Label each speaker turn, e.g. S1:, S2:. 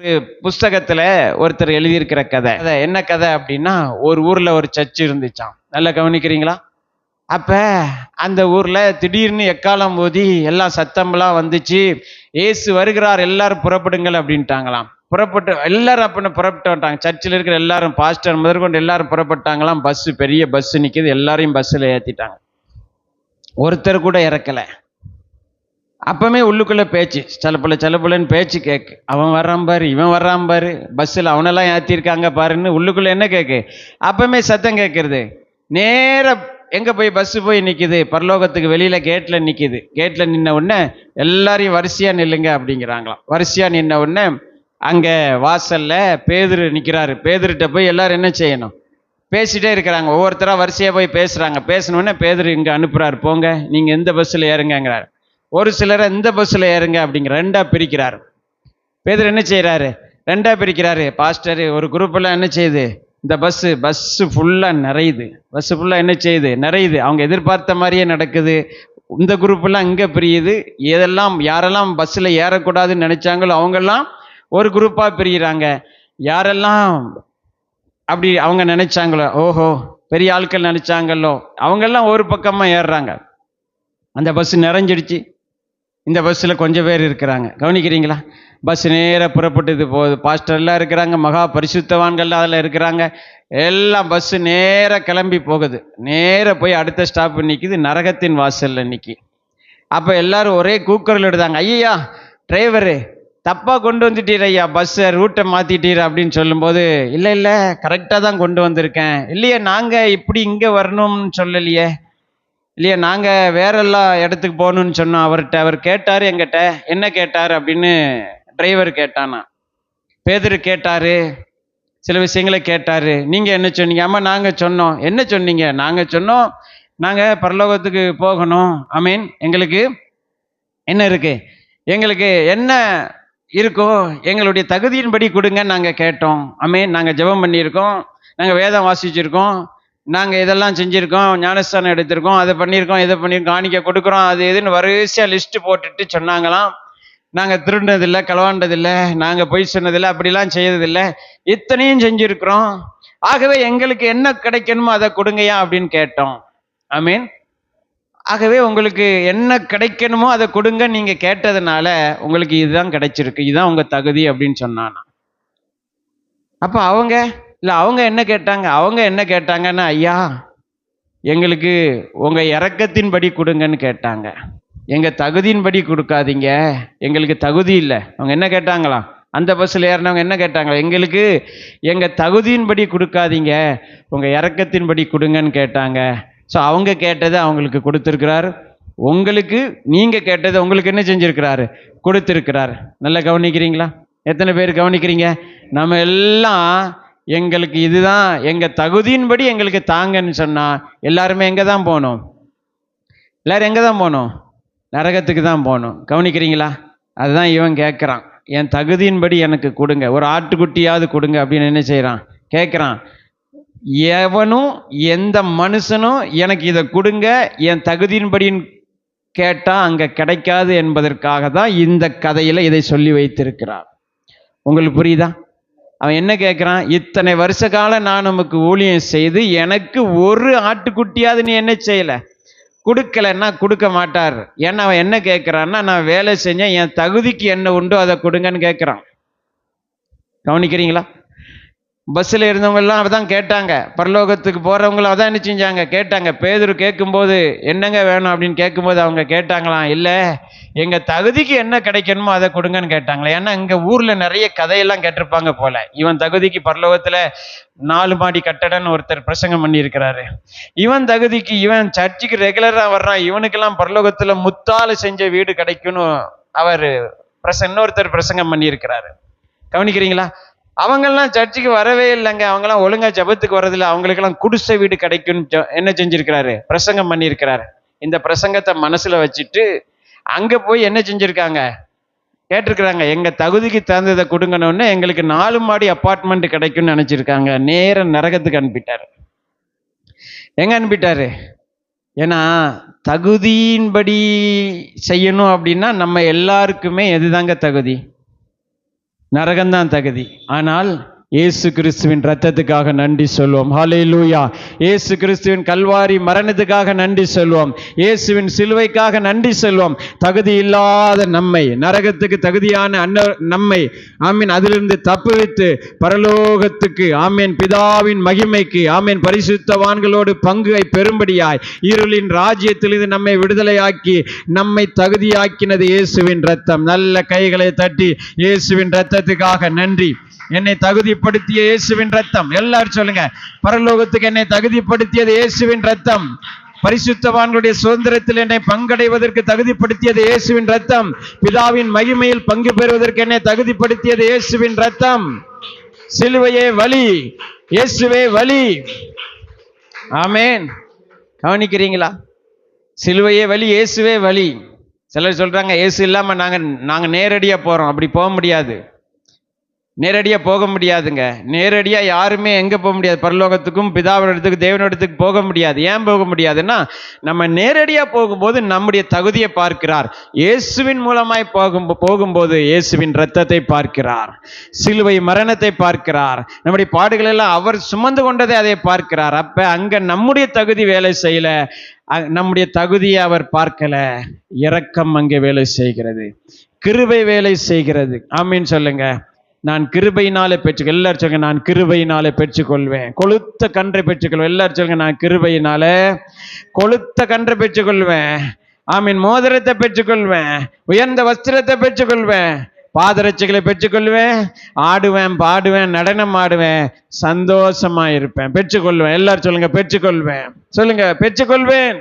S1: ஒரு புஸ்தகத்துல ஒருத்தர் எழுதியிருக்கிற கதை. கதை. என்ன கதை அப்படின்னா ஒரு ஊர்ல ஒரு சர்ச் இருந்துச்சாம். நல்லா கவனிக்கிறீங்களா? அப்ப அந்த ஊர்ல திடீர்னு எக்காலம் போதி எல்லாம் சத்தம்லாம் வந்துச்சு. ஏசு வருகிறார் எல்லாரும் புறப்படுங்கள் அப்படின்ட்டாங்களாம். புறப்பட்டு எல்லாரும் அப்படின்னு புறப்பட்டு வந்துட்டாங்க. சர்ச்சில் இருக்கிற எல்லாரும் பாஸ்டர் முதற்கொண்டு எல்லாரும் புறப்பட்டாங்களாம். பஸ் பெரிய பஸ் நிற்கிது எல்லாரையும் பஸ்ஸில் ஏற்றிட்டாங்க ஒருத்தர் கூட இறக்கல. அப்பவுமே உள்ளுக்குள்ளே பேச்சு. சலப்பல சலப்பலன்னு பேச்சு கேட்கு அவன் வர்றான் பாரு இவன் வர்றான் பாரு. பஸ்ஸில் அவனெல்லாம் ஏற்றிருக்காங்க பாருன்னு உள்ளுக்குள்ளே என்ன கேட்கு அப்பவுமே சத்தம் கேட்கறது நேராக எங்கே போய் பஸ் போய் நிற்கிது பரலோகத்துக்கு வெளியில் கேட்டில் நிற்கிது கேட்டில் நின்ன உடனே எல்லாரையும் வரிசையாக நில்லுங்க அப்படிங்கிறாங்களாம். வரிசையாக நின்ன உடனே அங்கே வாசலில் பேதுரு நிற்கிறாரு பேதுருட்ட போய் எல்லோரும் என்ன செய்யணும்? பேசிகிட்டே இருக்கிறாங்க. ஒவ்வொருத்தராக வரிசையாக போய் பேசுகிறாங்க பேசினோடனே பேதுரு இங்கே அனுப்புகிறாரு போங்க நீங்கள் எந்த பஸ்ஸில் ஏறுங்கங்கிறாரு. ஒரு சிலரை இந்த பஸ்ஸில் ஏறுங்க அப்படிங்கிற ரெண்டாக பிரிக்கிறாரு. பேதர் என்ன செய்கிறாரு ரெண்டாக பிரிக்கிறாரு. பாஸ்டர் ஒரு குரூப்பில் என்ன செய்யுது இந்த பஸ்ஸு பஸ்ஸு ஃபுல்லாக நிறையுது. பஸ்ஸு ஃபுல்லாக என்ன செய்யுது நிறையுது. அவங்க எதிர்பார்த்த மாதிரியே நடக்குது. இந்த குரூப்பெல்லாம் இங்கே பிரியுது. எதெல்லாம் யாரெல்லாம் பஸ்ஸில் ஏறக்கூடாதுன்னு நினைச்சாங்களோ அவங்கெல்லாம் ஒரு குரூப்பாக பிரிகிறாங்க யாரெல்லாம் அப்படி அவங்க நினைச்சாங்களோ ஓஹோ பெரிய ஆட்கள் நினைச்சாங்களோ அவங்கெல்லாம் ஒரு பக்கமாக ஏறுறாங்க. அந்த பஸ் நிறைஞ்சிடுச்சு. இந்த பஸ்ஸில் கொஞ்சம் பேர் இருக்கிறாங்க. கவனிக்கிறீங்களா? பஸ் நேராக புறப்பட்டது போகுது பாஸ்டர்லாம் இருக்கிறாங்க மகா பரிசுத்தவான்கள்லாம் அதில் இருக்கிறாங்க. எல்லாம் பஸ்ஸு நேராக கிளம்பி போகுது. நேராக போய் அடுத்த ஸ்டாப் நிற்கிது நரகத்தின் வாசலில் நிற்கி அப்போ எல்லாரும் ஒரே கூக்கரில் எடுத்தாங்க ஐயா டிரைவரு தப்பாக கொண்டு வந்துட்டீர் ஐயா பஸ்ஸை ரூட்டை மாற்றிட்டீர் அப்படின்னு சொல்லும்போது இல்லை இல்லை கரெக்டாக தான் கொண்டு வந்திருக்கேன். இல்லையே நாங்கள் இப்படி இங்கே வரணும்னு சொல்லலையே. இல்லையா நாங்கள் வேற எல்லா இடத்துக்கு போகணும்னு சொன்னோம் அவர்கிட்ட அவர் கேட்டார் எங்கிட்ட என்ன கேட்டார்? அப்படின்னு டிரைவர் கேட்டானா. பேதர் கேட்டார் சில விஷயங்களை கேட்டார். நீங்கள் என்ன சொன்னீங்க? ஆமாம் நாங்கள் சொன்னோம். என்ன சொன்னீங்க? நாங்கள் சொன்னோம் நாங்கள் பரலோகத்துக்கு போகணும். அமீன் எங்களுக்கு என்ன இருக்குது எங்களுக்கு என்ன இருக்கோ எங்களுடைய தகுதியின்படி கொடுங்க நாங்கள் கேட்டோம். அமீன் நாங்கள் ஜெபம் பண்ணியிருக்கோம். நாங்கள் வேதம் வாசிச்சிருக்கோம். நாங்கள் இதெல்லாம் செஞ்சுருக்கோம் ஞானஸ்தானம் எடுத்திருக்கோம் அதை பண்ணியிருக்கோம் இதை பண்ணியிருக்கோம் காணிக்க கொடுக்குறோம் அது இதுன்னு வரிசையாக லிஸ்ட்டு போட்டுட்டு சொன்னாங்களாம். நாங்கள் திருடினதில்லை களவாண்டதில்லை நாங்கள் பொய் சொன்னதில்லை அப்படிலாம் செய்ததில்லை. இத்தனையும் செஞ்சுருக்கிறோம். ஆகவே எங்களுக்கு என்ன கிடைக்கணுமோ அதை கொடுங்கயா அப்படின்னு கேட்டோம். ஐ மீன் ஆகவே உங்களுக்கு என்ன கிடைக்கணுமோ அதை கொடுங்க நீங்கள் கேட்டதுனால உங்களுக்கு இதுதான் கிடைச்சிருக்கு இதுதான் உங்கள் தகுதி அப்படின்னு சொன்னானா அப்போ அவங்க இல்லை அவங்க என்ன கேட்டாங்க? அவங்க என்ன கேட்டாங்கன்னா ஐயா எங்களுக்கு உங்கள் இறக்கத்தின்படி கொடுங்கன்னு கேட்டாங்க. எங்கள் தகுதியின்படி கொடுக்காதீங்க. எங்களுக்கு தகுதி இல்லை. அவங்க என்ன கேட்டாங்களாம் அந்த பஸ்ஸில் ஏறினவங்க என்ன கேட்டாங்களா? எங்களுக்கு எங்கள் தகுதியின்படி கொடுக்காதீங்க. உங்கள் இறக்கத்தின்படி கொடுங்கன்னு கேட்டாங்க. ஸோ அவங்க கேட்டதை அவங்களுக்கு கொடுத்துருக்கிறார். உங்களுக்கு நீங்கள் கேட்டதை உங்களுக்கு என்ன செஞ்சுருக்கிறாரு? கொடுத்துருக்கிறார். நல்லா கவனிக்கிறீங்களா? எத்தனை பேர் கவனிக்கிறீங்க? நம்ம எல்லாம் எங்களுக்கு இதுதான் எங்கள் தகுதியின்படி எங்களுக்கு தாங்கன்னு சொன்னால் எல்லாருமே எங்கே தான் போகணும் எல்லோரும் எங்கே தான் போகணும் நரகத்துக்கு தான் போகணும் கவனிக்கிறீங்களா? அதுதான் இவன் கேட்குறான் என் தகுதியின்படி எனக்கு கொடுங்க. ஒரு ஆட்டுக்குட்டியாவது கொடுங்க அப்படின்னு என்ன செய்கிறான் கேட்குறான் எவனும் எந்த மனுஷனும் எனக்கு இதை கொடுங்க என் தகுதியின்படின்னு கேட்டால் அங்கே கிடைக்காது என்பதற்காக தான் இந்த கதையில் இதை சொல்லி வைத்திருக்கிறார். உங்களுக்கு புரியுதா? அவன் என்ன கேட்குறான் இத்தனை வருஷ காலம் நான் நமக்கு ஊழியம் செய்து எனக்கு ஒரு ஆட்டுக்குட்டியாவது நீ என்ன செய்யலை? கொடுக்கலன்னா கொடுக்க மாட்டார். ஏன்னா அவன் என்ன கேட்குறான்னா நான் வேலை செஞ்சேன் என் தகுதிக்கு என்ன உண்டோ அதை கொடுங்கன்னு கேட்குறான் கவனிக்கிறீங்களா? பஸ்ஸில் இருந்தவங்கெல்லாம் அதான் கேட்டாங்க. பரலோகத்துக்கு போகிறவங்களும் அதான் என்ன செஞ்சாங்க? கேட்டாங்க. பேதர் கேட்கும்போது என்னங்க வேணும் அப்படின்னு கேட்கும்போது அவங்க கேட்டாங்களாம் இல்லை எங்கள் தகுதிக்கு என்ன கிடைக்கணுமோ அதை கொடுங்கன்னு கேட்டாங்களே. ஏன்னா இங்கே ஊரில் நிறைய கதையெல்லாம் கேட்டிருப்பாங்க போல. இவன் தகுதிக்கு பரலோகத்தில் நாலு மாடி கட்டடம்னு ஒருத்தர் பிரசங்கம் பண்ணியிருக்கிறாரு. இவன் தகுதிக்கு இவன் சர்ச்சுக்கு ரெகுலராக வர்றான். இவனுக்கெல்லாம் பரலோகத்தில் முத்தால செஞ்ச வீடு கிடைக்கும்னு அவர் பிரச இன்னொருத்தர் பிரசங்கம் பண்ணியிருக்கிறாரு. கவனிக்கிறீங்களா? அவங்கெல்லாம் சர்ச்சுக்கு வரவே இல்லைங்க. அவங்கெல்லாம் ஒழுங்கா ஜபத்துக்கு வர்றதில்ல. அவங்களுக்கெல்லாம் குடிசை வீடு கிடைக்கும்னு என்ன செஞ்சிருக்கிறாரு? பிரசங்கம் பண்ணியிருக்கிறாரு. இந்த பிரசங்கத்தை மனசுல வச்சுட்டு அங்க போய் என்ன செஞ்சிருக்காங்க? கேட்டிருக்கிறாங்க. எங்க தகுதிக்கு தகுந்ததை கொடுங்கணும்னு எங்களுக்கு நாலு மாடி அப்பார்ட்மெண்ட் கிடைக்கும்னு நினைச்சிருக்காங்க. நேர நரகத்துக்கு அனுப்பிட்டாரு. எங்க அனுப்பிட்டாரு? ஏன்னா தகுதியின்படி செய்யணும் அப்படின்னா நம்ம எல்லாருக்குமே எதுதாங்க தகுதி? நரகம்தான் தகுதி. ஆனால் இயேசு கிறிஸ்துவின் ரத்தத்துக்காக நன்றி சொல்வோம். லூயா இயேசு கிறிஸ்துவின் கல்வாரி மரணத்துக்காக நன்றி சொல்வோம். இயேசுவின் சிலுவைக்காக நன்றி சொல்வோம். தகுதி இல்லாத நம்மை நரகத்துக்கு தகுதியான அன்ன நம்மை ஆமீன் அதிலிருந்து தப்புவித்து பரலோகத்துக்கு ஆமீன் பிதாவின் மகிமைக்கு ஆமீன் பரிசுத்தவான்களோடு பங்குகை பெறும்படியாய் இருளின் ராஜ்யத்திலிருந்து நம்மை விடுதலையாக்கி நம்மை தகுதியாக்கினது இயேசுவின் ரத்தம் நல்ல கைகளை தட்டி இயேசுவின் ரத்தத்துக்காக நன்றி. என்னை தகுதிப்படுத்திய இயேசுவின் ரத்தம் எல்லாரும் சொல்லுங்க. பரலோகத்துக்கு என்னை தகுதிப்படுத்தியது இயேசுவின் ரத்தம் பரிசுத்தவான்களுடைய சுதந்திரத்தில் என்னை பங்கடைவதற்கு தகுதிப்படுத்தியது இயேசுவின் ரத்தம் பிதாவின் மகிமையில் பங்கு பெறுவதற்கு என்னை தகுதிப்படுத்தியது இயேசுவின் ரத்தம் சிலுவையே வலி. இயேசுவே வலி. ஆமேன். கவனிக்கிறீங்களா? சிலுவையே வலி இயேசுவே வலி. சிலர் சொல்றாங்க இயேசு இல்லாம நாங்க நாங்க நேரடியா போறோம். அப்படி போக முடியாது. நேரடியாக போக முடியாதுங்க. நேரடியாக யாருமே எங்கே போக முடியாது? பரலோகத்துக்கும் பிதாவிடத்துக்கு தேவனிடத்துக்கு போக முடியாது. ஏன் போக முடியாதுன்னா நம்ம நேரடியாக போகும்போது நம்முடைய தகுதியை பார்க்கிறார். இயேசுவின் மூலமாய் போகும் போகும்போது இயேசுவின் ரத்தத்தை பார்க்கிறார். சிலுவை மரணத்தை பார்க்கிறார். நம்முடைய பாடுகளெல்லாம் அவர் சுமந்து கொண்டதை அதை பார்க்கிறார். அப்போ அங்கே நம்முடைய தகுதி வேலை செய்யலை. அ- நம்முடைய தகுதியை அவர் பார்க்கல. இரக்கம் அங்கே வேலை செய்கிறது. கிருபை வேலை செய்கிறது. ஆமீன் சொல்லுங்கள் நான் கிருபையினாலே பெற்று எல்லாரும் சொல்லுங்க நான் கிருபையினாலே பெற்றுக்கொள்வேன். கொளுத்த கன்றை பெற்றுக்கொள்வேன் எல்லாரும் சொல்லுங்க நான் கிருபையினால கொளுத்த கன்றை பெற்றுக்கொள்வேன். ஆமீன். மோதிரத்தை பெற்றுக்கொள்வேன். உயர்ந்த வஸ்திரத்தை பெற்றுக்கொள்வேன். பாதரட்சைகளை பெற்றுக்கொள்வேன். ஆடுவேன் பாடுவேன் நடனம் ஆடுவேன். சந்தோஷமா இருப்பேன். பெற்றுக்கொள்வேன். எல்லாரும் சொல்லுங்க பெற்றுக்கொள்வேன். சொல்லுங்க பெற்றுக்கொள்வேன்.